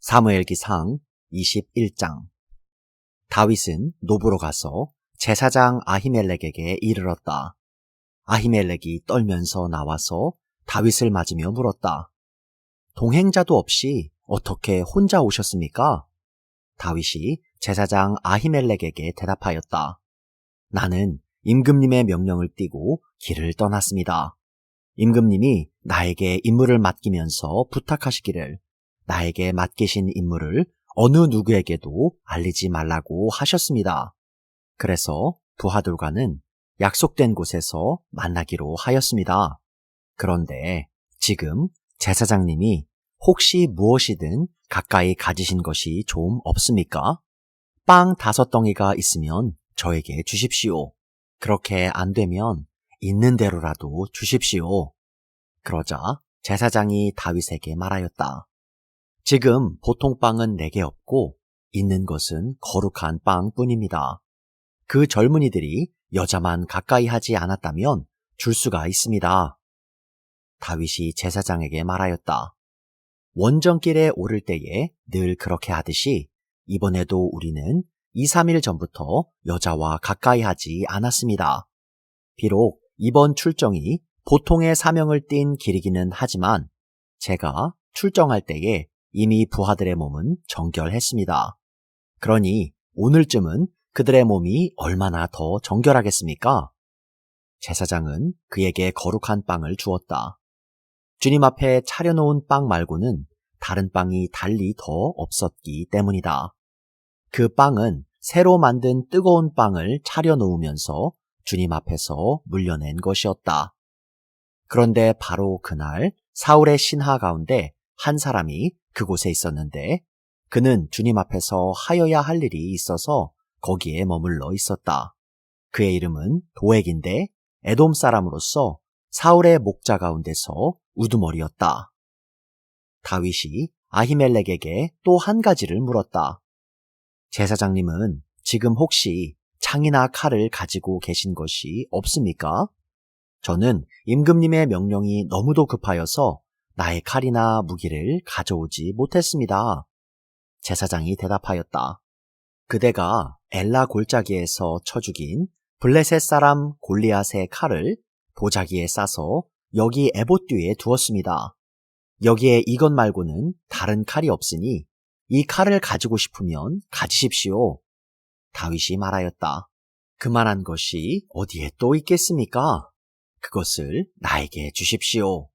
사무엘기상 21장 다윗은 노브로 가서 제사장 아히멜렉에게 이르렀다. 아히멜렉이 떨면서 나와서 다윗을 맞으며 물었다. 동행자도 없이 어떻게 혼자 오셨습니까? 다윗이 제사장 아히멜렉에게 대답하였다. 나는 임금님의 명령을 띠고 길을 떠났습니다. 임금님이 나에게 임무를 맡기면서 부탁하시기를 나에게 맡기신 임무를 어느 누구에게도 알리지 말라고 하셨습니다. 그래서 부하들과는 약속된 곳에서 만나기로 하였습니다. 그런데 지금 제사장님이 혹시 무엇이든 가까이 가지신 것이 좀 없습니까? 빵 다섯 덩이가 있으면 저에게 주십시오. 그렇게 안 되면 있는 대로라도 주십시오. 그러자 제사장이 다윗에게 말하였다. 지금 보통 빵은 내게 없고 있는 것은 거룩한 빵뿐입니다. 그 젊은이들이 여자만 가까이 하지 않았다면 줄 수가 있습니다. 다윗이 제사장에게 말하였다. 원정길에 오를 때에 늘 그렇게 하듯이 이번에도 우리는 2, 3일 전부터 여자와 가까이 하지 않았습니다. 비록 이번 출정이 보통의 사명을 띤 길이기는 하지만 제가 출정할 때에 이미 부하들의 몸은 정결했습니다. 그러니 오늘쯤은 그들의 몸이 얼마나 더 정결하겠습니까? 제사장은 그에게 거룩한 빵을 주었다. 주님 앞에 차려놓은 빵 말고는 다른 빵이 달리 더 없었기 때문이다. 그 빵은 새로 만든 뜨거운 빵을 차려놓으면서 주님 앞에서 물려낸 것이었다. 그런데 바로 그날 사울의 신하 가운데 한 사람이 그곳에 있었는데 그는 주님 앞에서 하여야 할 일이 있어서 거기에 머물러 있었다. 그의 이름은 도액인데 에돔 사람으로서 사울의 목자 가운데서 우두머리였다. 다윗이 아히멜렉에게 또 한 가지를 물었다. 제사장님은 지금 혹시 창이나 칼을 가지고 계신 것이 없습니까? 저는 임금님의 명령이 너무도 급하여서 나의 칼이나 무기를 가져오지 못했습니다. 제사장이 대답하였다. 그대가 엘라 골짜기에서 쳐 죽인 블레셋 사람 골리앗의 칼을 보자기에 싸서 여기 에봇 뒤에 두었습니다. 여기에 이것 말고는 다른 칼이 없으니 이 칼을 가지고 싶으면 가지십시오. 다윗이 말하였다. 그만한 것이 어디에 또 있겠습니까? 그것을 나에게 주십시오.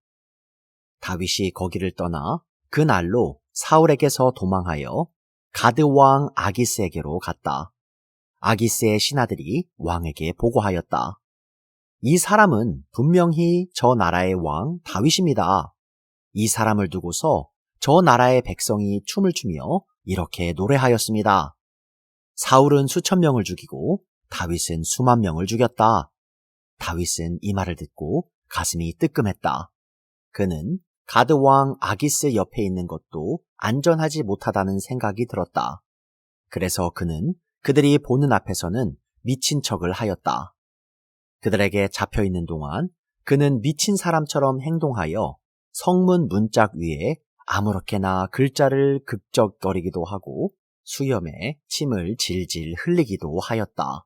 다윗이 거기를 떠나 그 날로 사울에게서 도망하여 가드 왕 아기스에게로 갔다. 아기스의 신하들이 왕에게 보고하였다. 이 사람은 분명히 저 나라의 왕 다윗입니다. 이 사람을 두고서 저 나라의 백성이 춤을 추며 이렇게 노래하였습니다. 사울은 수천 명을 죽이고 다윗은 수만 명을 죽였다. 다윗은 이 말을 듣고 가슴이 뜨끔했다. 그는 가드왕 아기스 옆에 있는 것도 안전하지 못하다는 생각이 들었다. 그래서 그는 그들이 보는 앞에서는 미친 척을 하였다. 그들에게 잡혀 있는 동안 그는 미친 사람처럼 행동하여 성문 문짝 위에 아무렇게나 글자를 극적거리기도 하고 수염에 침을 질질 흘리기도 하였다.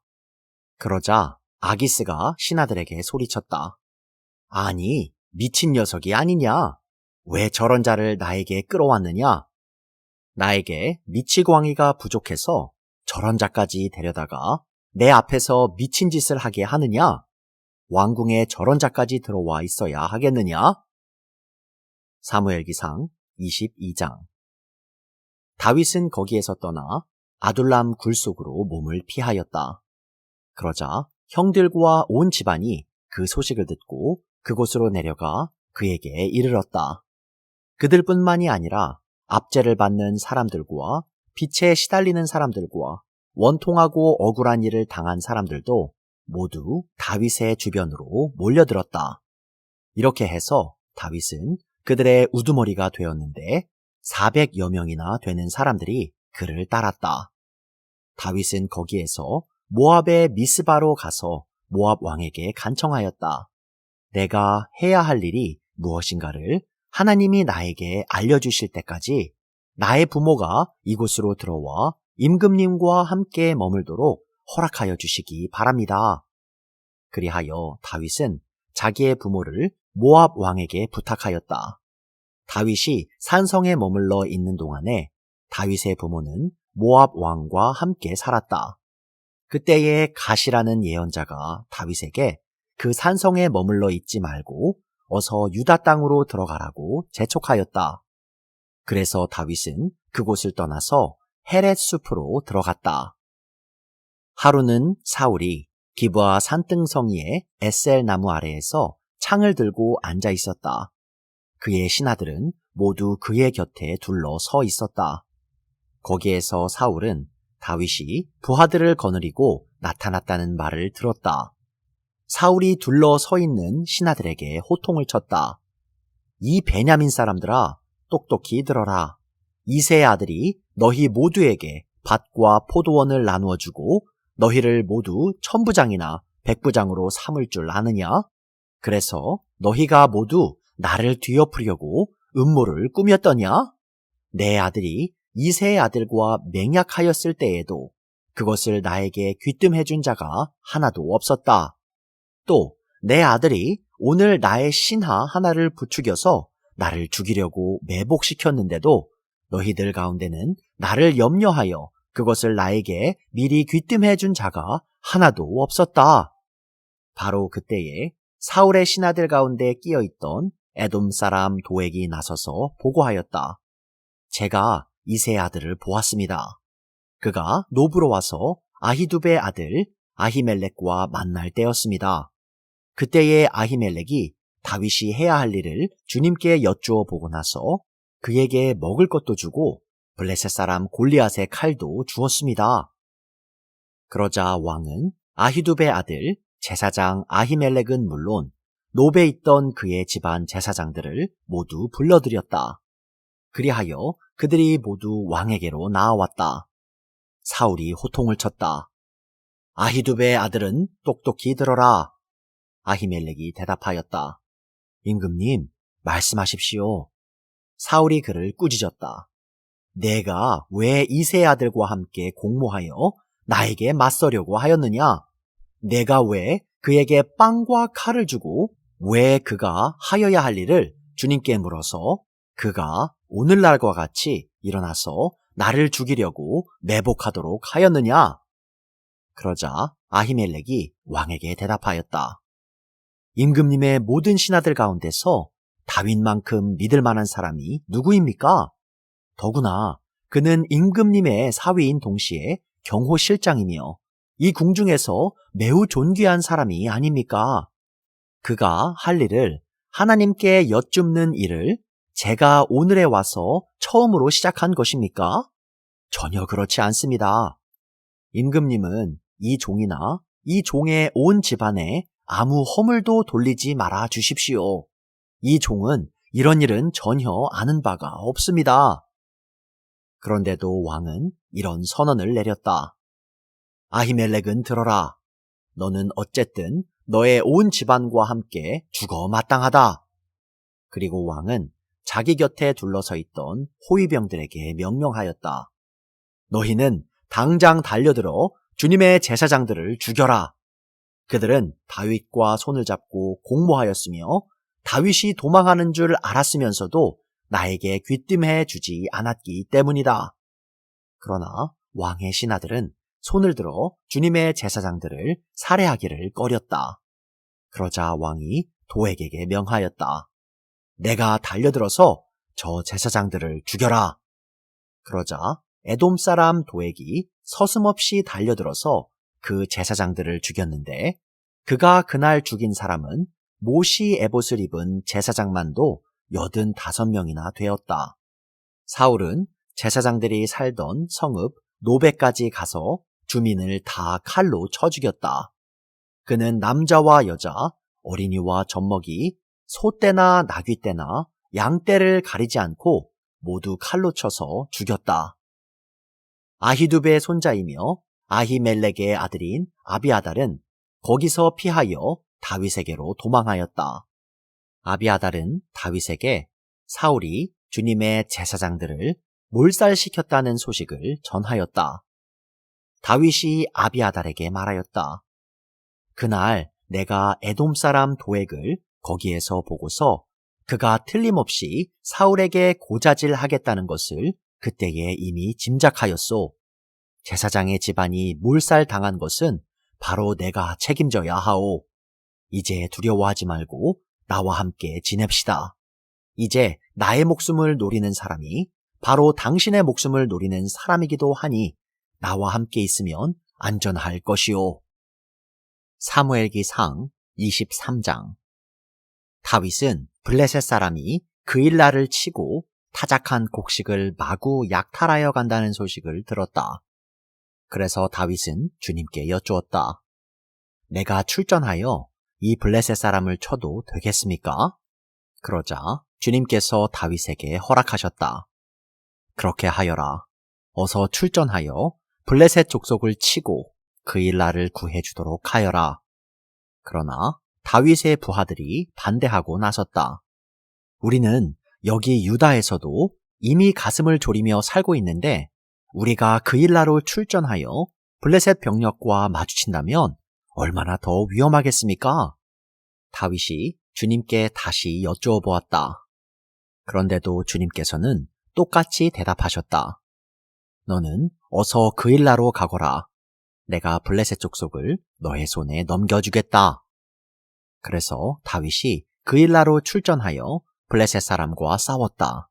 그러자 아기스가 신하들에게 소리쳤다. 아니, 미친 녀석이 아니냐? 왜 저런 자를 나에게 끌어왔느냐? 나에게 미치광이가 부족해서 저런 자까지 데려다가 내 앞에서 미친 짓을 하게 하느냐? 왕궁에 저런 자까지 들어와 있어야 하겠느냐? 사무엘기상 22장 다윗은 거기에서 떠나 아둘람 굴 속으로 몸을 피하였다. 그러자 형들과 온 집안이 그 소식을 듣고 그곳으로 내려가 그에게 이르렀다. 그들뿐만이 아니라 압제를 받는 사람들과 빛에 시달리는 사람들과 원통하고 억울한 일을 당한 사람들도 모두 다윗의 주변으로 몰려들었다. 이렇게 해서 다윗은 그들의 우두머리가 되었는데 400여 명이나 되는 사람들이 그를 따랐다. 다윗은 거기에서 모압의 미스바로 가서 모압 왕에게 간청하였다. 내가 해야 할 일이 무엇인가를 하나님이 나에게 알려주실 때까지 나의 부모가 이곳으로 들어와 임금님과 함께 머물도록 허락하여 주시기 바랍니다. 그리하여 다윗은 자기의 부모를 모압 왕에게 부탁하였다. 다윗이 산성에 머물러 있는 동안에 다윗의 부모는 모압 왕과 함께 살았다. 그때에 가시라는 예언자가 다윗에게 그 산성에 머물러 있지 말고 어서 유다 땅으로 들어가라고 재촉하였다. 그래서 다윗은 그곳을 떠나서 헤렛 숲으로 들어갔다. 하루는 사울이 기브아 산등성이의 에셀 나무 아래에서 창을 들고 앉아 있었다. 그의 신하들은 모두 그의 곁에 둘러 서 있었다. 거기에서 사울은 다윗이 부하들을 거느리고 나타났다는 말을 들었다. 사울이 둘러 서 있는 신하들에게 호통을 쳤다. 이 베냐민 사람들아, 똑똑히 들어라. 이세의 아들이 너희 모두에게 밭과 포도원을 나누어 주고 너희를 모두 천부장이나 백부장으로 삼을 줄 아느냐? 그래서 너희가 모두 나를 뒤엎으려고 음모를 꾸몄더냐? 내 아들이 이세의 아들과 맹약하였을 때에도 그것을 나에게 귀뜸해 준 자가 하나도 없었다. 또 내 아들이 오늘 나의 신하 하나를 부추겨서 나를 죽이려고 매복시켰는데도 너희들 가운데는 나를 염려하여 그것을 나에게 미리 귀뜸해 준 자가 하나도 없었다. 바로 그때에 사울의 신하들 가운데 끼어 있던 에돔 사람 도액이 나서서 보고하였다. 제가 이세 아들을 보았습니다. 그가 노브로 와서 아히두베 아들 아히멜렉과 만날 때였습니다. 그때의 아히멜렉이 다윗이 해야 할 일을 주님께 여쭈어 보고 나서 그에게 먹을 것도 주고 블레셋 사람 골리앗의 칼도 주었습니다. 그러자 왕은 아히두베 아들 제사장 아히멜렉은 물론 노베 있던 그의 집안 제사장들을 모두 불러들였다. 그리하여 그들이 모두 왕에게로 나아왔다. 사울이 호통을 쳤다. 아히두베의 아들은 똑똑히 들어라. 아히멜렉이 대답하였다. 임금님, 말씀하십시오. 사울이 그를 꾸짖었다. 내가 왜 이세 아들과 함께 공모하여 나에게 맞서려고 하였느냐? 내가 왜 그에게 빵과 칼을 주고 왜 그가 하여야 할 일을 주님께 물어서 그가 오늘날과 같이 일어나서 나를 죽이려고 매복하도록 하였느냐? 그러자 아히멜렉이 왕에게 대답하였다. 임금님의 모든 신하들 가운데서 다윗만큼 믿을 만한 사람이 누구입니까? 더구나 그는 임금님의 사위인 동시에 경호실장이며 이 궁중에서 매우 존귀한 사람이 아닙니까? 그가 할 일을 하나님께 여쭙는 일을 제가 오늘에 와서 처음으로 시작한 것입니까? 전혀 그렇지 않습니다. 임금님은 이 종이나 이 종의 온 집안에 아무 허물도 돌리지 말아 주십시오. 이 종은 이런 일은 전혀 아는 바가 없습니다. 그런데도 왕은 이런 선언을 내렸다. 아히멜렉은 들어라. 너는 어쨌든 너의 온 집안과 함께 죽어 마땅하다. 그리고 왕은 자기 곁에 둘러서 있던 호위병들에게 명령하였다. 너희는 당장 달려들어 주님의 제사장들을 죽여라. 그들은 다윗과 손을 잡고 공모하였으며 다윗이 도망하는 줄 알았으면서도 나에게 귀띔해 주지 않았기 때문이다. 그러나 왕의 신하들은 손을 들어 주님의 제사장들을 살해하기를 꺼렸다. 그러자 왕이 도에게 명하였다. 내가 달려들어서 저 제사장들을 죽여라. 그러자 에돔 사람 도액이 서슴없이 달려들어서 그 제사장들을 죽였는데 그가 그날 죽인 사람은 모시 에봇을 입은 제사장만도 여든 다섯 명이나 되었다. 사울은 제사장들이 살던 성읍 노베까지 가서 주민을 다 칼로 쳐 죽였다. 그는 남자와 여자, 어린이와 젖먹이, 소떼나 나귀떼나 양떼를 가리지 않고 모두 칼로 쳐서 죽였다. 아히두베의 손자이며 아히멜렉의 아들인 아비아달은 거기서 피하여 다윗에게로 도망하였다. 아비아달은 다윗에게 사울이 주님의 제사장들을 몰살시켰다는 소식을 전하였다. 다윗이 아비아달에게 말하였다. 그날 내가 에돔 사람 도액을 거기에서 보고서 그가 틀림없이 사울에게 고자질 하겠다는 것을 그때에 이미 짐작하였소. 제사장의 집안이 몰살 당한 것은 바로 내가 책임져야 하오. 이제 두려워하지 말고 나와 함께 지냅시다. 이제 나의 목숨을 노리는 사람이 바로 당신의 목숨을 노리는 사람이기도 하니 나와 함께 있으면 안전할 것이오. 사무엘기 상 23장 다윗은 블레셋 사람이 그일라를 치고 타작한 곡식을 마구 약탈하여 간다는 소식을 들었다. 그래서 다윗은 주님께 여쭈었다. 내가 출전하여 이 블레셋 사람을 쳐도 되겠습니까? 그러자 주님께서 다윗에게 허락하셨다. 그렇게 하여라. 어서 출전하여 블레셋 족속을 치고 그일라를 구해주도록 하여라. 그러나 다윗의 부하들이 반대하고 나섰다. 우리는 여기 유다에서도 이미 가슴을 졸이며 살고 있는데 우리가 그 일라로 출전하여 블레셋 병력과 마주친다면 얼마나 더 위험하겠습니까? 다윗이 주님께 다시 여쭈어 보았다. 그런데도 주님께서는 똑같이 대답하셨다. 너는 어서 그 일라로 가거라. 내가 블레셋 족속을 너의 손에 넘겨주겠다. 그래서 다윗이 그 일라로 출전하여 블레셋 사람과 싸웠다.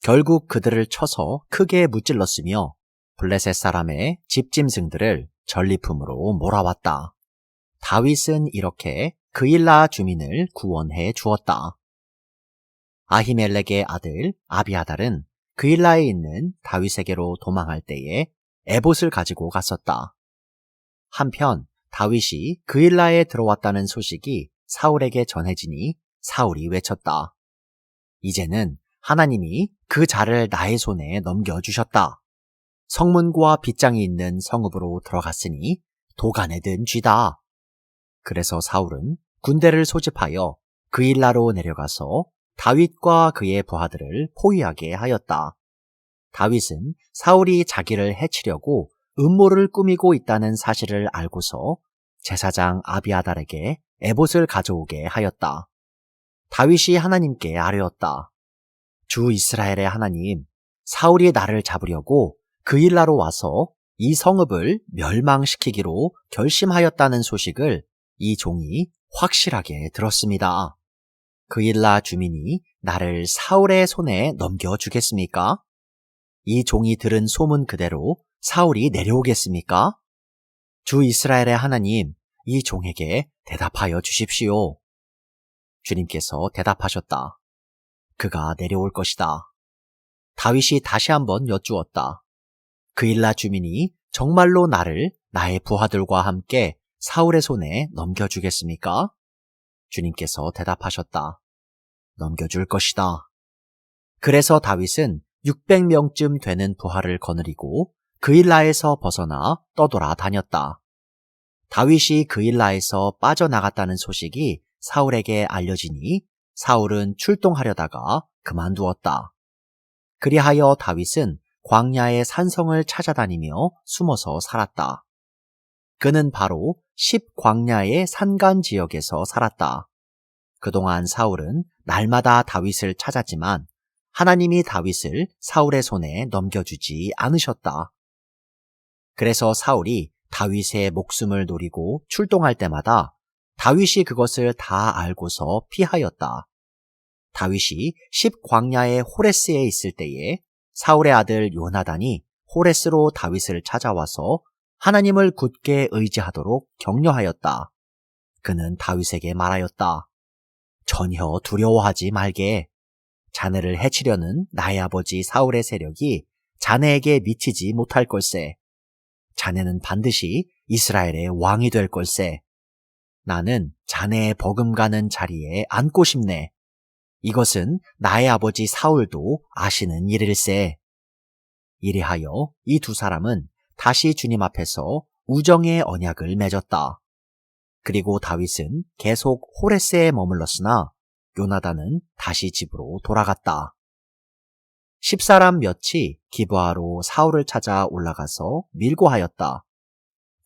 결국 그들을 쳐서 크게 무찔렀으며 블레셋 사람의 집짐승들을 전리품으로 몰아왔다. 다윗은 이렇게 그일라 주민을 구원해 주었다. 아히멜렉의 아들 아비아달은 그일라에 있는 다윗에게로 도망할 때에 에봇을 가지고 갔었다. 한편 다윗이 그일라에 들어왔다는 소식이 사울에게 전해지니 사울이 외쳤다. 이제는 하나님이 그 자를 나의 손에 넘겨주셨다. 성문과 빗장이 있는 성읍으로 들어갔으니 도간에 든 쥐다. 그래서 사울은 군대를 소집하여 그일라로 내려가서 다윗과 그의 부하들을 포위하게 하였다. 다윗은 사울이 자기를 해치려고 음모를 꾸미고 있다는 사실을 알고서 제사장 아비아달에게 에봇을 가져오게 하였다. 다윗이 하나님께 아뢰었다. 주 이스라엘의 하나님, 사울이 나를 잡으려고 그일라로 와서 이 성읍을 멸망시키기로 결심하였다는 소식을 이 종이 확실하게 들었습니다. 그일라 주민이 나를 사울의 손에 넘겨주겠습니까? 이 종이 들은 소문 그대로 사울이 내려오겠습니까? 주 이스라엘의 하나님, 이 종에게 대답하여 주십시오. 주님께서 대답하셨다. 그가 내려올 것이다. 다윗이 다시 한번 여쭈었다. 그일라 주민이 정말로 나를 나의 부하들과 함께 사울의 손에 넘겨주겠습니까? 주님께서 대답하셨다. 넘겨줄 것이다. 그래서 다윗은 600명쯤 되는 부하를 거느리고 그일라에서 벗어나 떠돌아 다녔다. 다윗이 그일라에서 빠져나갔다는 소식이 사울에게 알려지니 사울은 출동하려다가 그만두었다. 그리하여 다윗은 광야의 산성을 찾아다니며 숨어서 살았다. 그는 바로 십광야의 산간 지역에서 살았다. 그동안 사울은 날마다 다윗을 찾았지만 하나님이 다윗을 사울의 손에 넘겨주지 않으셨다. 그래서 사울이 다윗의 목숨을 노리고 출동할 때마다 다윗이 그것을 다 알고서 피하였다. 다윗이 십광야의 호레스에 있을 때에 사울의 아들 요나단이 호레스로 다윗을 찾아와서 하나님을 굳게 의지하도록 격려하였다. 그는 다윗에게 말하였다. 전혀 두려워하지 말게. 자네를 해치려는 나의 아버지 사울의 세력이 자네에게 미치지 못할 걸세. 자네는 반드시 이스라엘의 왕이 될 걸세. 나는 자네의 버금가는 자리에 앉고 싶네. 이것은 나의 아버지 사울도 아시는 일일세. 이리하여 이 두 사람은 다시 주님 앞에서 우정의 언약을 맺었다. 그리고 다윗은 계속 호레스에 머물렀으나 요나단은 다시 집으로 돌아갔다. 십사람 몇이 기브아로 사울을 찾아 올라가서 밀고 하였다.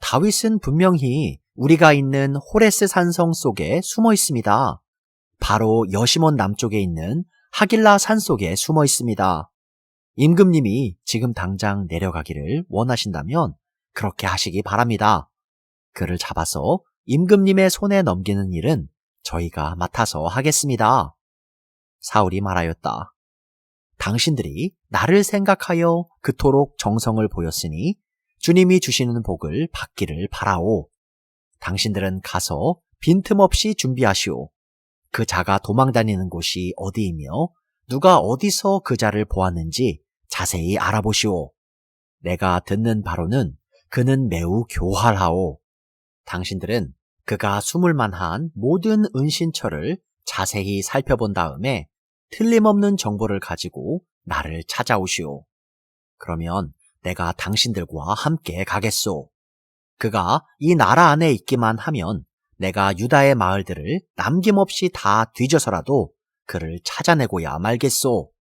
다윗은 분명히 우리가 있는 호레스 산성 속에 숨어 있습니다. 바로 여시몬 남쪽에 있는 하길라 산 속에 숨어 있습니다. 임금님이 지금 당장 내려가기를 원하신다면 그렇게 하시기 바랍니다. 그를 잡아서 임금님의 손에 넘기는 일은 저희가 맡아서 하겠습니다. 사울이 말하였다. 당신들이 나를 생각하여 그토록 정성을 보였으니 주님이 주시는 복을 받기를 바라오. 당신들은 가서 빈틈없이 준비하시오. 그 자가 도망 다니는 곳이 어디이며 누가 어디서 그 자를 보았는지 자세히 알아보시오. 내가 듣는 바로는 그는 매우 교활하오. 당신들은 그가 숨을 만한 모든 은신처를 자세히 살펴본 다음에 틀림없는 정보를 가지고 나를 찾아오시오. 그러면 내가 당신들과 함께 가겠소. 그가 이 나라 안에 있기만 하면 내가 유다의 마을들을 남김없이 다 뒤져서라도 그를 찾아내고야 말겠소.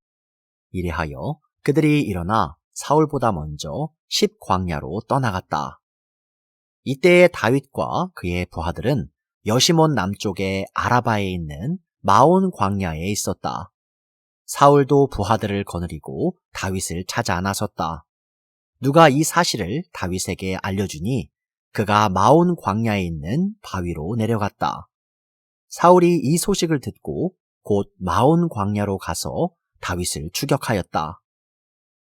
이래하여 그들이 일어나 사울보다 먼저 십광야로 떠나갔다. 이때의 다윗과 그의 부하들은 여시몬 남쪽의 아라바에 있는 마온 광야에 있었다. 사울도 부하들을 거느리고 다윗을 찾아 나섰다. 누가 이 사실을 다윗에게 알려주니 그가 마온 광야에 있는 바위로 내려갔다. 사울이 이 소식을 듣고 곧 마온 광야로 가서 다윗을 추격하였다.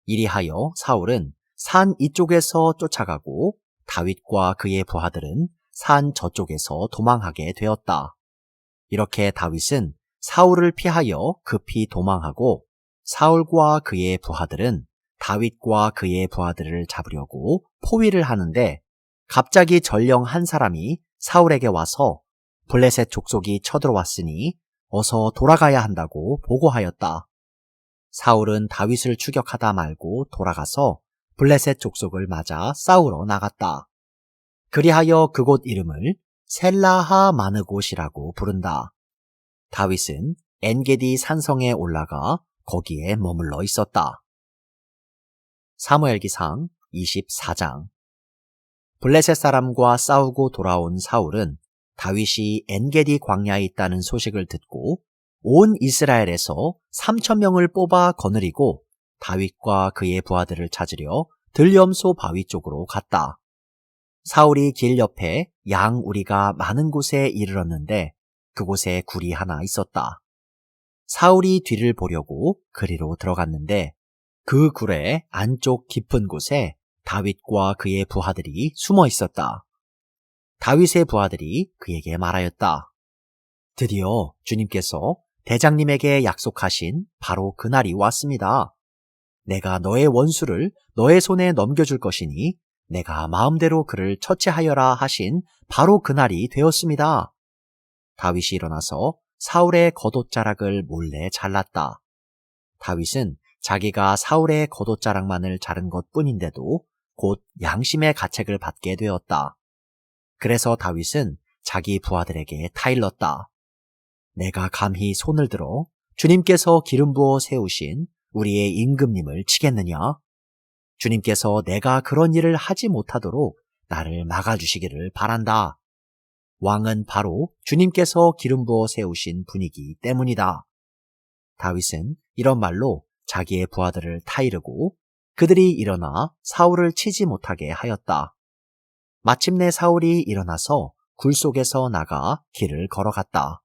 이리하여 사울은 산 이쪽에서 쫓아가고 다윗과 그의 부하들은 산 저쪽에서 도망하게 되었다. 이렇게 다윗은 사울을 피하여 급히 도망하고 사울과 그의 부하들은 다윗과 그의 부하들을 잡으려고 포위를 하는데 갑자기 전령 한 사람이 사울에게 와서 블레셋 족속이 쳐들어왔으니 어서 돌아가야 한다고 보고하였다. 사울은 다윗을 추격하다 말고 돌아가서 블레셋 족속을 맞아 싸우러 나갔다. 그리하여 그곳 이름을 셀라하 마느 곳이라고 부른다. 다윗은 엔게디 산성에 올라가 거기에 머물러 있었다. 사무엘기상 24장 블레셋 사람과 싸우고 돌아온 사울은 다윗이 엔게디 광야에 있다는 소식을 듣고 온 이스라엘에서 3천 명을 뽑아 거느리고 다윗과 그의 부하들을 찾으려 들염소 바위 쪽으로 갔다. 사울이 길 옆에 양 우리가 많은 곳에 이르렀는데 그곳에 굴이 하나 있었다. 사울이 뒤를 보려고 그리로 들어갔는데 그 굴의 안쪽 깊은 곳에 다윗과 그의 부하들이 숨어 있었다. 다윗의 부하들이 그에게 말하였다. 드디어 주님께서 대장님에게 약속하신 바로 그날이 왔습니다. 내가 너의 원수를 너의 손에 넘겨줄 것이니 내가 마음대로 그를 처치하여라 하신 바로 그날이 되었습니다. 다윗이 일어나서 사울의 겉옷자락을 몰래 잘랐다. 다윗은 자기가 사울의 겉옷자락만을 자른 것 뿐인데도 곧 양심의 가책을 받게 되었다. 그래서 다윗은 자기 부하들에게 타일렀다. 내가 감히 손을 들어 주님께서 기름 부어 세우신 우리의 임금님을 치겠느냐? 주님께서 내가 그런 일을 하지 못하도록 나를 막아주시기를 바란다. 왕은 바로 주님께서 기름 부어 세우신 분이기 때문이다. 다윗은 이런 말로 자기의 부하들을 타이르고 그들이 일어나 사울을 치지 못하게 하였다. 마침내 사울이 일어나서 굴 속에서 나가 길을 걸어갔다.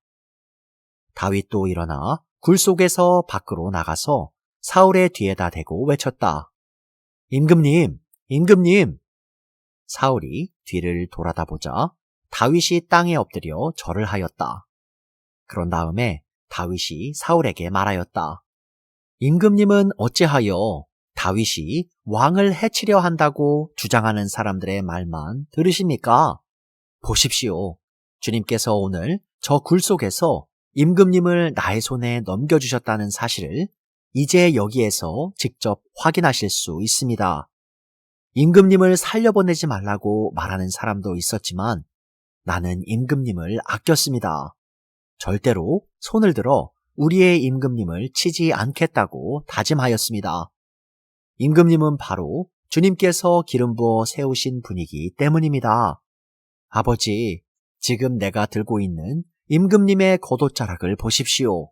다윗도 일어나 굴 속에서 밖으로 나가서 사울의 뒤에다 대고 외쳤다. 임금님, 임금님! 사울이 뒤를 돌아다 보자 다윗이 땅에 엎드려 절을 하였다. 그런 다음에 다윗이 사울에게 말하였다. 임금님은 어찌하여 다윗이 왕을 해치려 한다고 주장하는 사람들의 말만 들으십니까? 보십시오. 주님께서 오늘 저 굴 속에서 임금님을 나의 손에 넘겨주셨다는 사실을 이제 여기에서 직접 확인하실 수 있습니다. 임금님을 살려보내지 말라고 말하는 사람도 있었지만 나는 임금님을 아꼈습니다. 절대로 손을 들어 우리의 임금님을 치지 않겠다고 다짐하였습니다. 임금님은 바로 주님께서 기름 부어 세우신 분이기 때문입니다. 아버지, 지금 내가 들고 있는 임금님의 겉옷자락을 보십시오.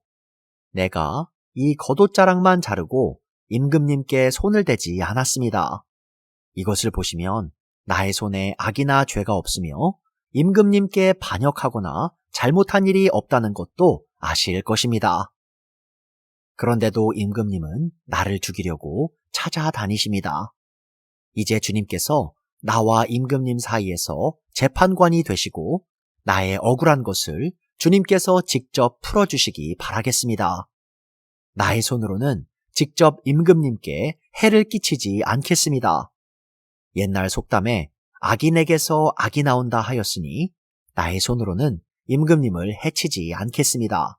내가 이 겉옷자락만 자르고 임금님께 손을 대지 않았습니다. 이것을 보시면 나의 손에 악이나 죄가 없으며 임금님께 반역하거나 잘못한 일이 없다는 것도 아실 것입니다. 그런데도 임금님은 나를 죽이려고 찾아다니십니다. 이제 주님께서 나와 임금님 사이에서 재판관이 되시고 나의 억울한 것을 주님께서 직접 풀어주시기 바라겠습니다. 나의 손으로는 직접 임금님께 해를 끼치지 않겠습니다. 옛날 속담에 악인에게서 악이 나온다 하였으니 나의 손으로는 임금님을 해치지 않겠습니다.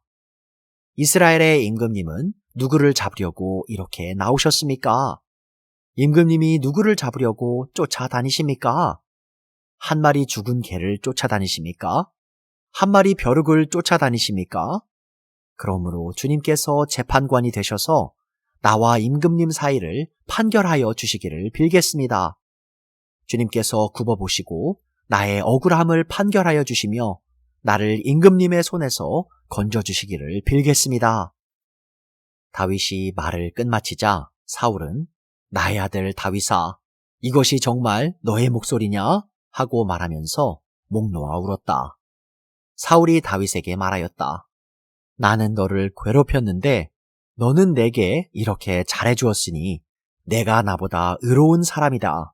이스라엘의 임금님은 누구를 잡으려고 이렇게 나오셨습니까? 임금님이 누구를 잡으려고 쫓아다니십니까? 한 마리 죽은 개를 쫓아다니십니까? 한 마리 벼룩을 쫓아다니십니까? 그러므로 주님께서 재판관이 되셔서 나와 임금님 사이를 판결하여 주시기를 빌겠습니다. 주님께서 굽어보시고 나의 억울함을 판결하여 주시며 나를 임금님의 손에서 건져주시기를 빌겠습니다. 다윗이 말을 끝마치자 사울은 나의 아들 다윗아 이것이 정말 너의 목소리냐? 하고 말하면서 목 놓아 울었다. 사울이 다윗에게 말하였다. 나는 너를 괴롭혔는데 너는 내게 이렇게 잘해 주었으니 내가 나보다 의로운 사람이다.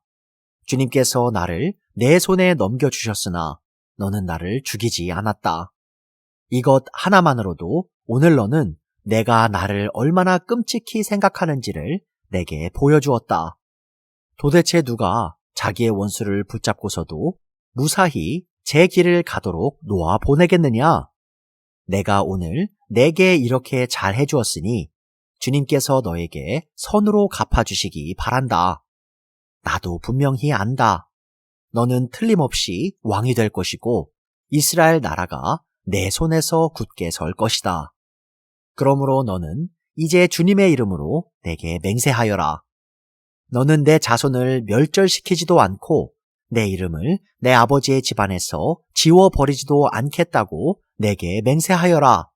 주님께서 나를 내 손에 넘겨 주셨으나 너는 나를 죽이지 않았다. 이것 하나만으로도 오늘 너는 내가 나를 얼마나 끔찍히 생각하는지를 내게 보여주었다. 도대체 누가 자기의 원수를 붙잡고서도 무사히 제 길을 가도록 놓아 보내겠느냐? 내가 오늘 내게 이렇게 잘 해주었으니 주님께서 너에게 선으로 갚아주시기 바란다. 나도 분명히 안다. 너는 틀림없이 왕이 될 것이고 이스라엘 나라가 내 손에서 굳게 설 것이다. 그러므로 너는 이제 주님의 이름으로 내게 맹세하여라. 너는 내 자손을 멸절시키지도 않고 내 이름을 내 아버지의 집안에서 지워버리지도 않겠다고 내게 맹세하여라.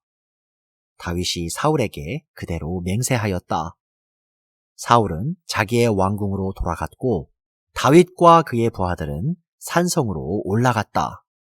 다윗이 사울에게 그대로 맹세하였다. 사울은 자기의 왕궁으로 돌아갔고 다윗과 그의 부하들은 산성으로 올라갔다.